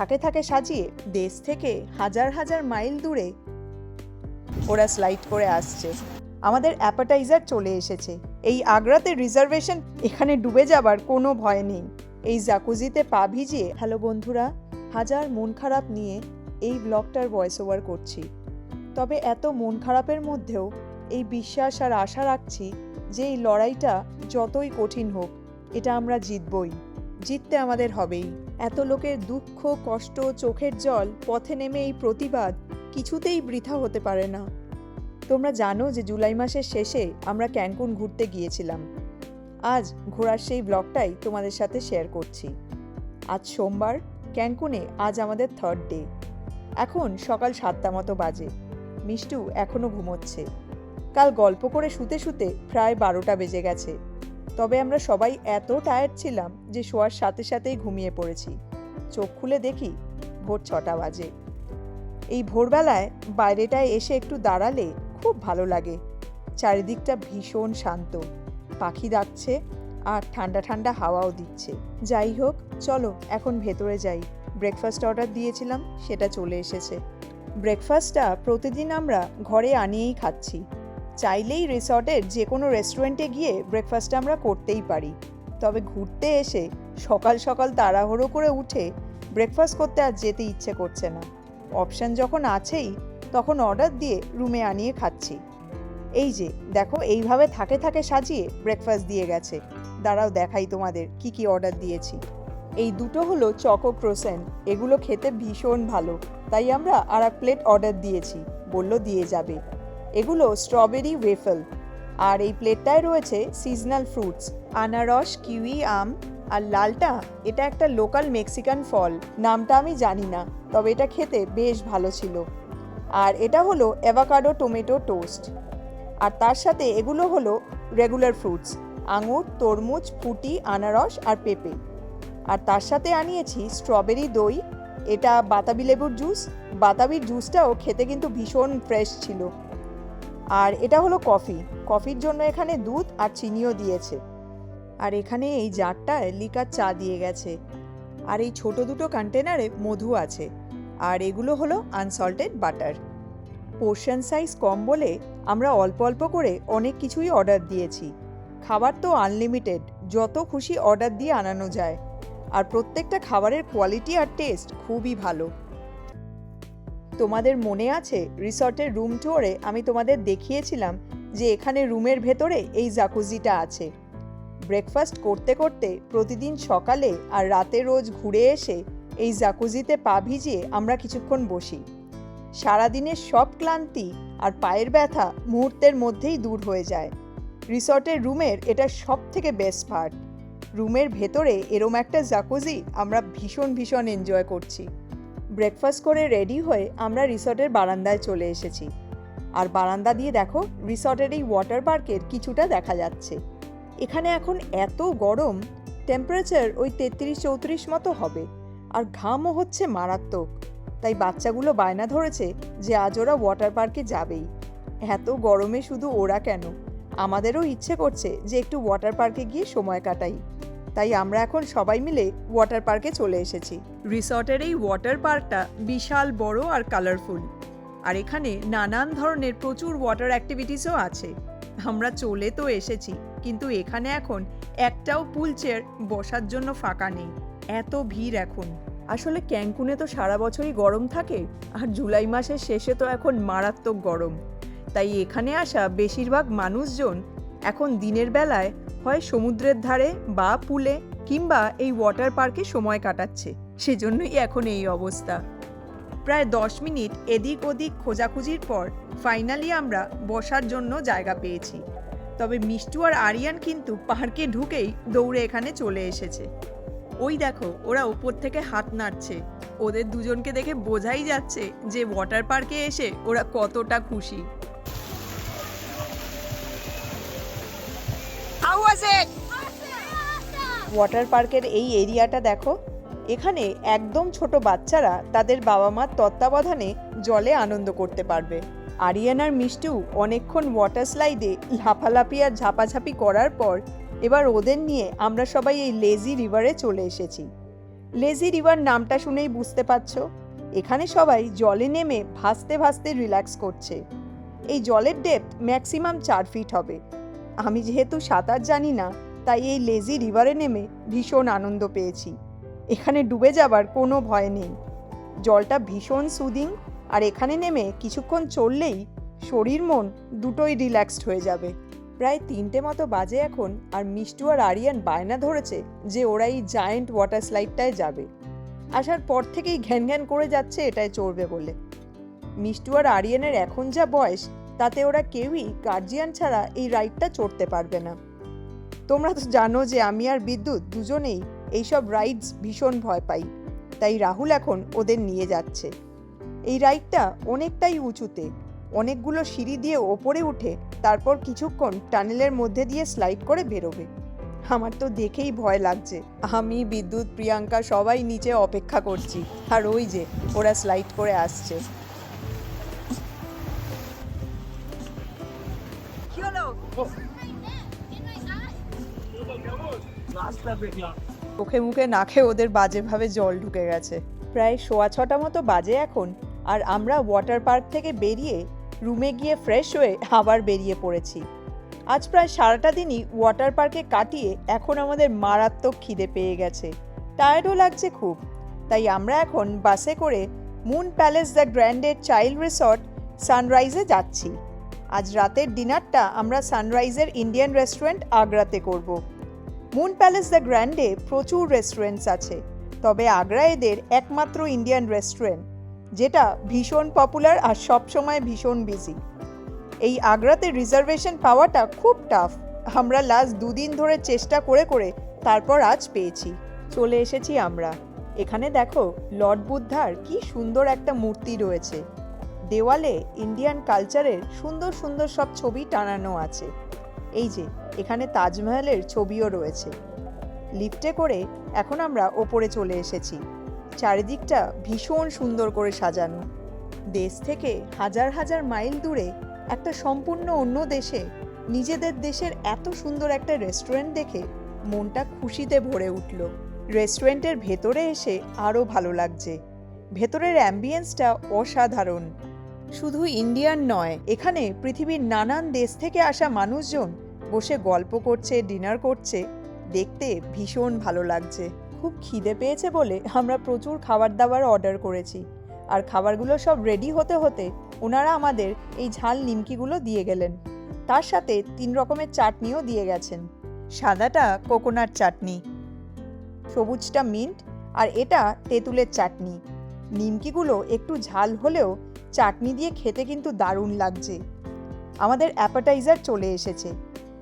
থাকে থাকে সাজিয়ে দেশ থেকে হাজার হাজার মাইল দূরে ওরা স্লাইড করে আসছে। আমাদের অ্যাপাটাইজার চলে এসেছে। এই আগ্রাতে রিজার্ভেশন এখানে ডুবে যাবার কোনো ভয় নেই। এই জাকুজিতে পা ভিজিয়ে হ্যালো বন্ধুরা, হাজার মন খারাপ নিয়ে এই ব্লগটার ভয়েস ওভার করছি। তবে এত মন খারাপের মধ্যেও এই বিশ্বাস আর আশা রাখছি যে এই লড়াইটা যতই কঠিন হোক, এটা আমরা জিতবই। জিততে আমাদের হবেই। এত লোকের দুঃখ, কষ্ট, চোখের জল পথে নেমে এই প্রতিবাদ কিছুতেই বৃথা হতে পারে না। তোমরা জানো যে জুলাই মাসের শেষে আমরা ক্যানকুন ঘুরতে গিয়েছিলাম। আজ ঘোরার সেই ব্লগটাই তোমাদের সাথে শেয়ার করছি। আজ সোমবার, ক্যানকুনে আজ আমাদের থার্ড ডে এখন সকাল সাতটা মতো বাজে। মিষ্টু এখনও ঘুমোচ্ছে। কাল গল্প করে শুতে শুতে প্রায় বারোটা বেজে গেছে। তবে আমরা সবাই এত টায়ার্ড ছিলাম যে শোয়ার সাথে সাথেই ঘুমিয়ে পড়েছি। চোখ খুলে দেখি ভোর ছটা বাজে। এই ভোরবেলায় বাইরেটায় এসে একটু দাঁড়ালে খুব ভালো লাগে। চারিদিকটা ভীষণ শান্ত। পাখি ডাকছে আর ঠান্ডা ঠান্ডা হাওয়াও দিচ্ছে। যাই হোক, চলো এখন ভেতরে যাই। ব্রেকফাস্ট অর্ডার দিয়েছিলাম, সেটা চলে এসেছে। ব্রেকফাস্টটা প্রতিদিন আমরা ঘরে আনিয়েই খাচ্ছি। চাইলেই রিসর্টের যে কোনো রেস্টুরেন্টে গিয়ে ব্রেকফাস্ট আমরা করতেই পারি। তবে ঘুরতে এসে সকাল সকাল তাড়াহুড়ো করে উঠে ব্রেকফাস্ট করতে আর যেতে ইচ্ছে করছে না। অপশান যখন আছেই, তখন অর্ডার দিয়ে রুমে আনিয়ে খাচ্ছি। এই যে, দেখো এইভাবে থাকে থাকে সাজিয়ে ব্রেকফাস্ট দিয়ে গেছে। দাঁড়াও দেখাই তোমাদের কি কি অর্ডার দিয়েছি। এই দুটো হলো চকো ক্রোসেন, এগুলো খেতে ভীষণ ভালো, তাই আমরা আর এক প্লেট অর্ডার দিয়েছি, বলল দিয়ে যাবে। এগুলো স্ট্রবেরি ওয়েফল আর এই প্লেটটায় রয়েছে সিজনাল ফ্রুটস আনারস কিউই আম আর লালটা, এটা একটা লোকাল মেক্সিকান ফল নামটা আমি জানি না, তবে এটা খেতে বেশ ভালো ছিল। আর এটা হলো অ্যাভাকাডো টমেটো টোস্ট আর তার সাথে এগুলো হলো রেগুলার ফ্রুটস আঙুর, তরমুজ ফুটি আনারস আর পেঁপে। আর তার সাথে আনিয়েছি স্ট্রবেরি দই, এটা বাতাবি লেবুর জুস বাতাবির জুসটাও খেতে কিন্তু ভীষণ ফ্রেশ ছিল। আর এটা হলো কফি। কফির জন্য এখানে দুধ আর চিনিও দিয়েছে। আর এখানে এই জারটায় লিকার চা দিয়ে গেছে। আর এই ছোট দুটো কন্টেনারে মধু আছে। আর এগুলো হলো আনসল্টেড বাটার পোর্শন সাইজ কম বলে আমরা অল্প অল্প করে অনেক কিছুই অর্ডার দিয়েছি। খাবার তো আনলিমিটেড যত খুশি অর্ডার দিয়ে আনানো যায়। আর প্রত্যেকটা খাবারের কোয়ালিটি আর টেস্ট খুবই ভালো। তোমাদের মনে আছে? রিসর্টের রুম ট্যুরে আমি তোমাদের দেখিয়েছিলাম যে এখানে রুমের ভেতরে এই জাকুজিটা আছে। ব্রেকফাস্ট করতে করতে প্রতিদিন সকালে আর রাতে রোজ ঘুরে এসে এই জাকুজিতে পা ভিজিয়ে আমরা কিছুক্ষণ বসি। সারাদিনের সব ক্লান্তি আর পায়ের ব্যথা মুহূর্তের মধ্যেই দূর হয়ে যায়। রিসর্টের রুমের এটা সব থেকে বেস্ট পার্ট রুমের ভেতরে এরম একটা জাকুজি আমরা ভীষণ ভীষণ এনজয় করছি। ব্রেকফাস্ট করে রেডি হয়ে আমরা রিসর্টের বারান্দায় চলে এসেছি। আর বারান্দা দিয়ে দেখো রিসর্টের এই ওয়াটার পার্কের কিছুটা দেখা যাচ্ছে। এখানে এখন এত গরম টেম্পারেচার ওই তেত্রিশ চৌত্রিশ মতো হবে। আর ঘামও হচ্ছে মারাত্মক। তাই বাচ্চাগুলো বায়না ধরেছে যে আজ ওরা ওয়াটার পার্কে যাবেই। এত গরমে শুধু ওরা কেন? আমাদেরও ইচ্ছে করছে যে একটু ওয়াটার পার্কে গিয়ে সময় কাটাই। তাই আমরা এখন সবাই মিলে ওয়াটার পার্কে চলে এসেছি। রিসর্টের এই ওয়াটার পার্কটা বিশাল বড় আর কালারফুল আর এখানে নানান ধরনের প্রচুর ওয়াটার অ্যাক্টিভিটিসও আছে। আমরা চলে তো এসেছি কিন্তু এখানে এখন একটাও পুল চেয়ার বসার জন্য ফাঁকা নেই। এত ভিড় এখন। আসলে ক্যাঙ্কুনে তো সারা বছরই গরম থাকে আর জুলাই মাসের শেষে তো এখন মারাত্মক গরম। তাই এখানে আসা বেশিরভাগ মানুষজন এখন দিনের বেলায় হয় সমুদ্রের ধারে বা পুলে কিংবা এই ওয়াটার পার্কে সময় কাটাচ্ছে। সেজন্যই এখন এই অবস্থা। প্রায় দশ মিনিট এদিক ওদিক খোঁজাখুঁজির পর ফাইনালি আমরা বসার জন্য জায়গা পেয়েছি। তবে মিষ্টু আর আরিয়ান কিন্তু পার্কে ঢুকেই দৌড়ে এখানে চলে এসেছে। ওই দেখো, ওরা ওপর থেকে হাত নাড়ছে। ওদের দুজনকে দেখে বোঝাই যাচ্ছে যে ওয়াটার পার্কে এসে ওরা কতটা খুশি। ওয়াটার পার্কের এই এরিয়াটা দেখো। এখানে একদম ছোট বাচ্চারা তাদের বাবা মার তত্ত্বাবধানে জলে আনন্দ করতে পারবে। আরিয়ানার মিষ্টু অনেকক্ষণ ওয়াটার স্লাইডে লাফালাফি আর ঝাপাঝাপি করার পর এবার ওদের নিয়ে আমরা সবাই এই লেজি রিভারে চলে এসেছি। লেজি রিভার নামটা শুনেই বুঝতে পারছ? এখানে সবাই জলে নেমে ভাসতে ভাসতে রিল্যাক্স করছে। এই জলের ডেপথ ম্যাক্সিমাম চার ফিট হবে। আমি যেহেতু সাঁতার জানি না, তাই এই লেজি রিভারে নেমে ভীষণ আনন্দ পেয়েছি। এখানে ডুবে যাবার কোনো ভয় নেই। জলটা ভীষণ সুদিং আর এখানে নেমে কিছুক্ষণ চললেই শরীর মন দুটোই রিল্যাক্সড হয়ে যাবে। প্রায় তিনটে মতো বাজে এখন, আর মিষ্টু আর আরিয়ান বায়না ধরেছে যে ওরা এই জায়েন্ট ওয়াটার স্লাইডটায় যাবে। আসার পর থেকেই ঘ্যান ঘ্যান করে যাচ্ছে এটায় চড়বে বলে। মিষ্টু আর আরিয়ানের এখন যা বয়স তাতে ওরা কেউই গার্জিয়ান ছাড়া এই রাইডটা চড়তে পারবে না। তোমরা তো জানো যে আমি আর বিদ্যুৎ দুজনেই এইসব রাইডস ভীষণ ভয় পাই। তাই রাহুল এখন ওদের নিয়ে যাচ্ছে। এই রাইডটা অনেকটাই উঁচুতে। অনেকগুলো সিঁড়ি দিয়ে ওপরে উঠে তারপর কিছুক্ষণ টানেলের মধ্যে দিয়ে স্লাইড করে বেরোবে। আমার তো দেখেই ভয় লাগছে। আমি, বিদ্যুৎ, প্রিয়াঙ্কা সবাই নিচে অপেক্ষা করছি। আর ওই যে, ওরা স্লাইড করে আসছে। চোখে মুখে নাকে ওদের বাজেভাবে জল ঢুকে গেছে। প্রায় সোয়া ছটা মতো বাজে এখন, আর আমরা ওয়াটার পার্ক থেকে বেরিয়ে রুমে গিয়ে ফ্রেশ হয়ে আবার বেরিয়ে পড়েছি। আজ প্রায় সারাটা দিনই ওয়াটার পার্কে কাটিয়ে এখন আমাদের মারাত্মক খিদে পেয়ে গেছে। টায়ার্ডও লাগছে খুব। তাই আমরা এখন বাসে করে মুন প্যালেস দ্য গ্র্যান্ডের চাইল্ড রিসর্ট সানরাইজে যাচ্ছি। আজ রাতের ডিনারটা আমরা সানরাইজের ইন্ডিয়ান রেস্টুরেন্ট আগ্রাতে করব। মুন প্যালেস দ্য গ্র্যান্ডে প্রচুর রেস্টুরেন্টস আছে, তবে আগ্রা এদের একমাত্র ইন্ডিয়ান রেস্টুরেন্ট, যেটা ভীষণ পপুলার আর সবসময় ভীষণ বিজি। এই আগ্রাতে রিজার্ভেশন পাওয়াটা খুব টাফ। আমরা লাস্ট দুদিন ধরে চেষ্টা করে করে তারপর আজ পেয়েছি। চলে এসেছি আমরা। এখানে দেখো, লর্ড বুদ্ধার কি সুন্দর একটা মূর্তি রয়েছে। দেওয়ালে ইন্ডিয়ান কালচারের সুন্দর সুন্দর সব ছবি টানানো আছে। এই যে, এখানে তাজমহলের ছবিও রয়েছে। লিফটে করে এখন আমরা ওপরে চলে এসেছি। চারিদিকটা ভীষণ সুন্দর করে সাজানো। দেশ থেকে হাজার হাজার মাইল দূরে একটা সম্পূর্ণ অন্য দেশে নিজেদের দেশের এত সুন্দর একটা রেস্টুরেন্ট দেখে মনটা খুশিতে ভরে উঠল। রেস্টুরেন্টের ভেতরে এসে আরও ভালো লাগছে। ভেতরের অ্যাম্বিয়েন্সটা অসাধারণ। শুধু ইন্ডিয়ান নয়, এখানে পৃথিবীর নানান দেশ থেকে আসা মানুষজন বসে গল্প করছে, ডিনার করছে। দেখতে ভীষণ ভালো লাগছে। খুব খিদে পেয়েছে বলে আমরা প্রচুর খাবার দাবার অর্ডার করেছি। আর খাবারগুলো সব রেডি হতে হতে ওনারা আমাদের এই ঝাল নিমকিগুলো দিয়ে গেলেন। তার সাথে তিন রকমের চাটনিও দিয়ে গেছেন। সাদাটা কোকোনাট চাটনি, সবুজটা মিন্ট, আর এটা তেঁতুলের চাটনি। নিমকিগুলো একটু ঝাল হলেও চাটনি দিয়ে খেতে কিন্তু দারুণ লাগছে। আমাদের অ্যাপাটাইজার চলে এসেছে।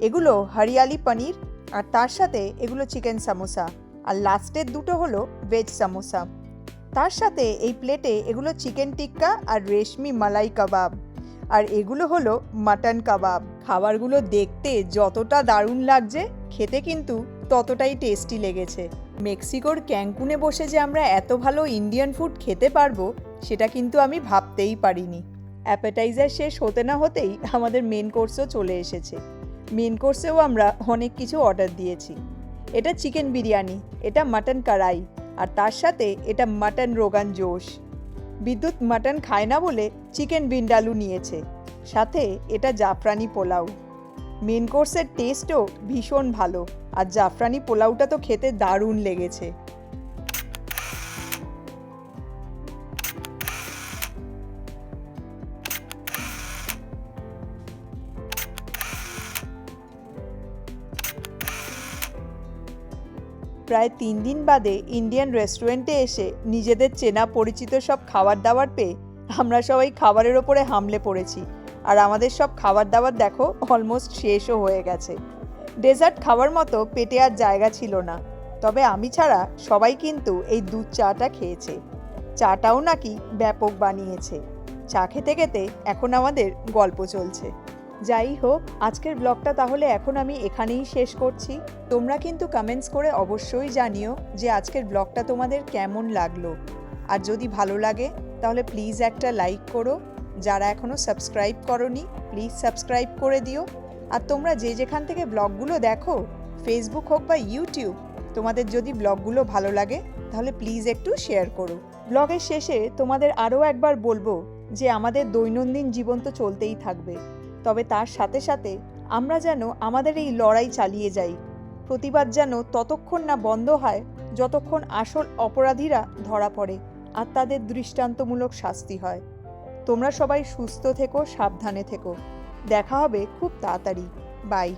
এগুলো হরিয়ালি পনির আর তার সাথে এগুলো চিকেন সামোসা। আর লাস্টের দুটো হলো ভেজ সামোসা। তার সাথে এই প্লেটে এগুলো চিকেন টিক্কা আর রেশমি মালাই কাবাব। আর এগুলো হলো মাটন কাবাব। খাবারগুলো দেখতে যতটা দারুণ লাগছে, খেতে কিন্তু ততটাই টেস্টি লেগেছে। মেক্সিকোর ক্যাঙ্কুনে বসে যে আমরা এত ভালো ইন্ডিয়ান ফুড খেতে পারব সেটা কিন্তু আমি ভাবতেই পারিনি। অ্যাপেটাইজার শেষ হতে না হতেই আমাদের মেন কোর্সও চলে এসেছে। মেন কোর্সেও আমরা অনেক কিছু অর্ডার দিয়েছি। এটা চিকেন বিরিয়ানি, এটা মাটন কড়াই আর তার সাথে এটা মাটন রোগান জোশ। বিদ্যুৎ মাটন খায় না বলে চিকেন বিন্ডালু নিয়েছে। সাথে এটা জাফরানি পোলাও। মেন কোর্সের টেস্টও ভীষণ ভালো, আর জাফরানি পোলাওটা তো খেতে দারুণ লেগেছে। প্রায় তিন দিন বাদে ইন্ডিয়ান রেস্টুরেন্টে এসে নিজেদের চেনা পরিচিত সব খাবার দাবার পেয়ে আমরা সবাই খাবারের ওপরে হামলে পড়েছি। আর আমাদের সব খাবার দাবার দেখো অলমোস্ট শেষও হয়ে গেছে। ডেজার্ট খাওয়ার মতো পেটে আর জায়গা ছিল না। তবে আমি ছাড়া সবাই কিন্তু এই দুধ চাটা খেয়েছে। চাটাও নাকি ব্যাপক বানিয়েছে। চা খেতে খেতে এখন আমাদের গল্প চলছে। যাই হোক, আজকের ব্লগটা তাহলে এখন আমি এখানেই শেষ করছি। তোমরা কিন্তু কমেন্টস করে অবশ্যই জানিও যে আজকের ব্লগটা তোমাদের কেমন লাগল। আর যদি ভালো লাগে, তাহলে প্লিজ একটা লাইক করো। যারা এখনও সাবস্ক্রাইব করনি প্লিজ সাবস্ক্রাইব করে দিও। আর তোমরা যে যেখান থেকে ব্লগগুলো দেখো ফেসবুক হোক বা ইউটিউব তোমাদের যদি ব্লগগুলো ভালো লাগে, তাহলে প্লিজ একটু শেয়ার করো। ব্লগের শেষে তোমাদের আরও একবার বলব যে আমাদের দৈনন্দিন জীবন তো চলতেই থাকবে। তবে তার সাথে সাথে আমরা যেন আমাদের এই লড়াই চালিয়ে যাই। প্রতিবাদ যেন ততক্ষণ না বন্ধ হয় যতক্ষণ আসল অপরাধীরা ধরা পড়ে আর তাদের দৃষ্টান্তমূলক শাস্তি হয়। তোমরা সবাই সুস্থ থেকো, সাবধানে থেকো। দেখা হবে খুব তাড়াতাড়ি। বাই।